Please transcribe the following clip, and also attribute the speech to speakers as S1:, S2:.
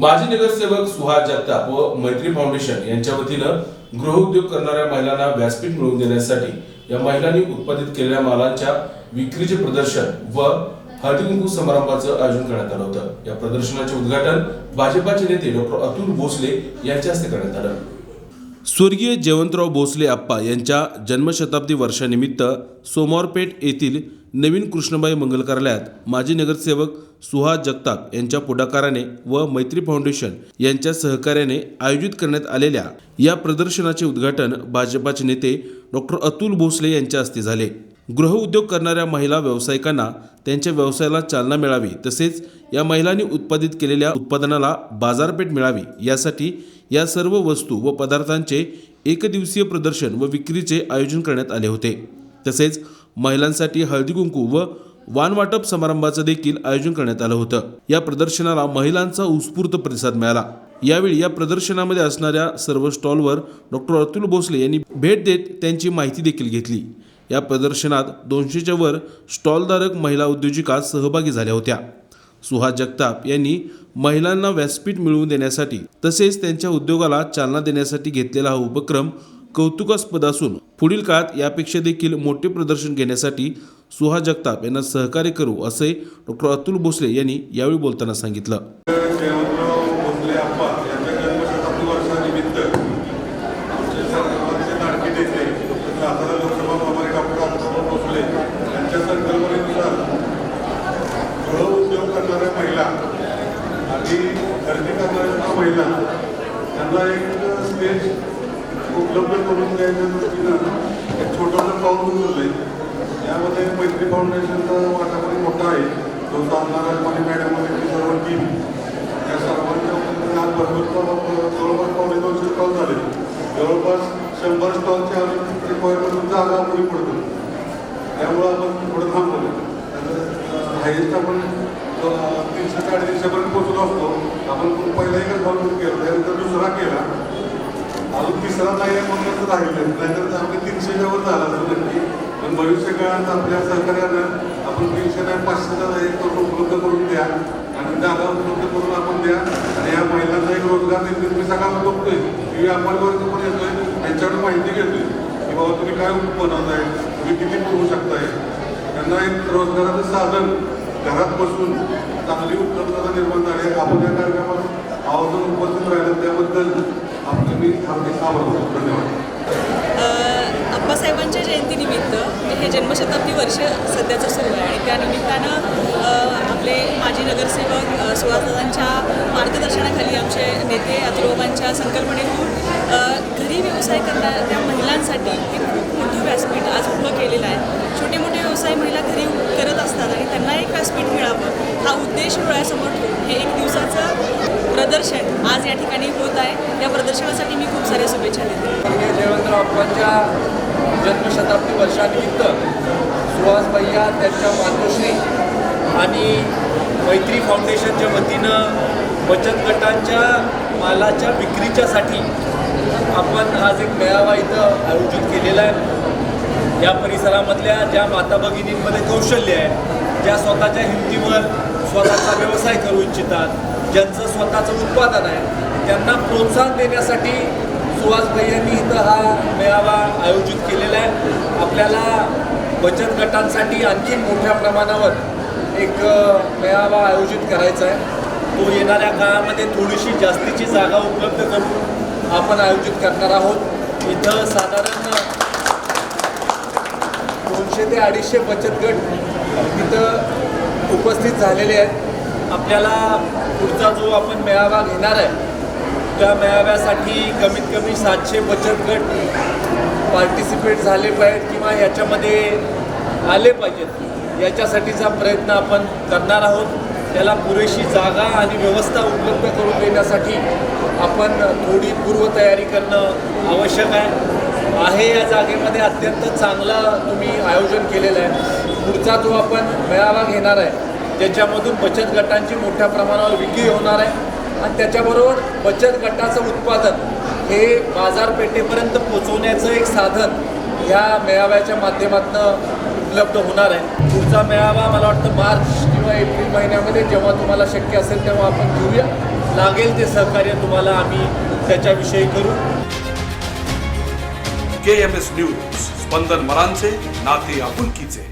S1: माजी नगरसेवक सुहास जगताप व मैत्री फाउंडेशन यांच्या वतीनं गृहउद्योग करणाऱ्या महिलांना व्यासपीठ मिळवून देण्यासाठी या महिलांनी उत्पादित केलेल्या मालांच्या विक्रीचे प्रदर्शन व हळदीकुंकू समारंभाचं आयोजन करण्यात आलं होतं. या प्रदर्शनाचे उद्घाटन भाजपाचे नेते डॉक्टर अतुल भोसले यांच्या हस्ते करण्यात आलं. स्वर्गीय जयवंतराव भोसले आप्पा यांच्या जन्मशताब्दी वर्षानिमित्त सोमवारपेठ येथील नवीन कृष्णबाई मंगल कार्यालयात माजी नगरसेवक सुहास जगताप यांच्या पुढाकाराने व मैत्री फाउंडेशन यांच्या सहकार्याने आयोजित करण्यात आलेल्या या प्रदर्शनाचे उद्घाटन भाजपाचे नेते डॉक्टर अतुल भोसले यांच्या हस्ते झाले. गृहउद्योग करणाऱ्या महिला व्यावसायिकांना त्यांच्या व्यवसायाला चालना मिळावी तसेच या महिलांनी उत्पादित केलेल्या उत्पादनाला बाजारपेठ मिळावी यासाठी या सर्व वस्तू व पदार्थांचे एकदिवसीय प्रदर्शन व विक्रीचे आयोजन करण्यात आले होते. तसेच महिलांसाठी हळदी कुंकू व वानवाटप समारंभाचं देखील आयोजन करण्यात आलं होतं. या प्रदर्शनाला महिलांचा उत्स्फूर्त प्रतिसाद मिळाला. यावेळी या प्रदर्शनामध्ये असणाऱ्या सर्व स्टॉलवर डॉक्टर अतुल भोसले यांनी भेट देत त्यांची माहिती देखील घेतली. या प्रदर्शनात दोनशेच्या वर स्टॉलधारक महिला उद्योजिका सहभागी झाल्या होत्या. सुहास जगताप यांनी महिलांना व्यासपीठ मिळवून देण्यासाठी तसेच त्यांच्या उद्योगाला चालना देण्यासाठी घेतलेला हा उपक्रम कौतुकास्पद असून पुढील काळात यापेक्षा देखील मोठे प्रदर्शन घेण्यासाठी सुहास जगताप यांना सहकार्य करू असे डॉक्टर अतुल भोसले यांनी यावेळी बोलताना सांगितलं
S2: जयवंतराव भोसले आप्पा यांच्या जन्मशताब्दी वर्षानिमित्त आमचे सर्वांचे लाडके नेते सातारा लोकसभा प्रभारी डॉक्टर अतुलराव भोसले यांच्या संकल्पनेनुसार गृहउद्योग करणाऱ्या महिला आणि खरेदी करणाऱ्या महिला त्यांना एक स्टेज उपलब्ध करून द्यायच्या दृष्टीनं एक छोटंसं पाऊल उचललं आहे यामध्ये मैत्री फाउंडेशनचा वाटा मोठा आहे. तो साधणारा आणि मॅडम आणि सर्व टीम या सर्वांच्या आज भरपूर जवळपास पावणे दोनशे स्टॉल झाले. जवळपास शंभर स्टॉलच्या रिक्वायरमेंट जागा पुढे पडतो. त्यामुळं आपण थोडं थांबवलं. हायेस्ट आपण तीनशे साडेतीनशेपर्यंत पोचलो असतो. आपण पहिला एकच भाग केला दुसरा केला. अजून तिसरा नाही आहे म्हणून राहिलं नाहीतर आपले तीनशेच्या वर झाला असं नक्की पण भविष्य काळात आपल्या सहकार्यानं आपण तीनशे नाही पाचशेचा एक करून उपलब्ध करून द्या. आणि जागा उपलब्ध करून आपण द्या. आणि या महिलांना एक रोजगार निर्मिती मी सगळा बघतोय. की व्यापारवर्ग पण येतोय. त्यांच्याकडे माहिती घेतोय. की बाबा तुम्ही काय बनवताय तुम्ही किती करू शकताय? त्यांना एक रोजगाराचं साधन घरात बसून चांगली उपलब्धता निर्माण झाली आपण या कार्यक्रमात आवर्जून उपस्थित राहिलं त्याबद्दल आपलं मी हार्दिक आभार धन्यवाद.
S3: अप्पासाहेबांच्या जयंतीनिमित्त म्हणजे हे जन्मशताब्दी वर्ष सध्याचं सुरू आहे आणि त्या निमित्तानं आपले माजी नगरसेवक सुहासदांच्या मार्गदर्शनाखाली आमचे नेते अतुलोबांच्या संकल्पनेतून घरी व्यवसाय करणाऱ्या महिलांसाठी हे खूप मोठं व्यासपीठ आज उभं केलेलं आहे. छोटे मोठे व्यवसाय महिला घरी करत असतात आणि त्यांना एक व्यासपीठ मिळावं हा उद्देश डोळ्यासमोर ठेवून हे एक दिवसाचं प्रदर्शन आज या ठिकाणी होत आहे. या प्रदर्शनासाठी मी खूप साऱ्या शुभेच्छा देते.
S4: स्वर्गीय जयवंतराव अप्पांच्या जन्मशताब्दी वर्षानिमित्त सुहास भैया त्यांच्या मातोश्री आणि मैत्री फाउंडेशनच्या वतीनं बचत गटांच्या मालाच्या विक्रीच्यासाठी आपण आज एक मेळावा इथं आयोजित केलेला आहे. या परिसरामधल्या ज्या माता भगिनींमध्ये कौशल्य आहे ज्या स्वतःच्या हिमतीवर स्वतःचा व्यवसाय करू इच्छितात ज्यांचं स्वतःचं उत्पादन आहे त्यांना प्रोत्साहन देण्यासाठी सुहास भैयांनी इथं हा मेळावा आयोजित केलेला आहे. आपल्याला बचत गटांसाठी आणखी मोठ्या प्रमाणावर एक मेळावा आयोजित करायचा आहे. तो येणाऱ्या काळामध्ये थोडीशी जास्तीची जागा उपलब्ध करून आपण आयोजित करणार आहोत. इथं साधारण दोनशे ते अडीचशे बचत गट तिथं उपस्थित झालेले आहेत. आपल्याला पुढचा जो आपण मेळावा घेणार आहे त्या मेळाव्यासाठी कमीत कमी सातशे बचत गट पार्टिसिपेट झाले पाहिजेत किंवा याच्यामध्ये आले पाहिजेत. याच्यासाठीचा प्रयत्न आपण करणार आहोत. त्याला पुरेशी जागा आणि व्यवस्था उपलब्ध करून देण्यासाठी आपण थोडी पूर्वतयारी करणं आवश्यक आहे. आहे या जागेमध्ये अत्यंत चांगलं तुम्ही आयोजन केलेलं आहे. पुढचा जो आपण मेळावा घेणार आहे ज्याच्यामधून बचत गटांची मोठ्या प्रमाणावर विक्री होणार आहे. आणि त्याच्याबरोबर बचत गटाचं उत्पादन हे बाजारपेठेपर्यंत पोचवण्याचं एक साधन ह्या मेळाव्याच्या माध्यमातून उपलब्ध होणार आहे. पुढचा मेळावा मला वाटतं मार्च किंवा एप्रिल महिन्यामध्ये जेव्हा तुम्हाला शक्य असेल तेव्हा आपण घेऊया. लागेल ते सहकार्य तुम्हाला आम्ही त्याच्याविषयी करू.
S1: के एम एस न्यूज स्पंदन मरांचे नाते आपुलकीचे.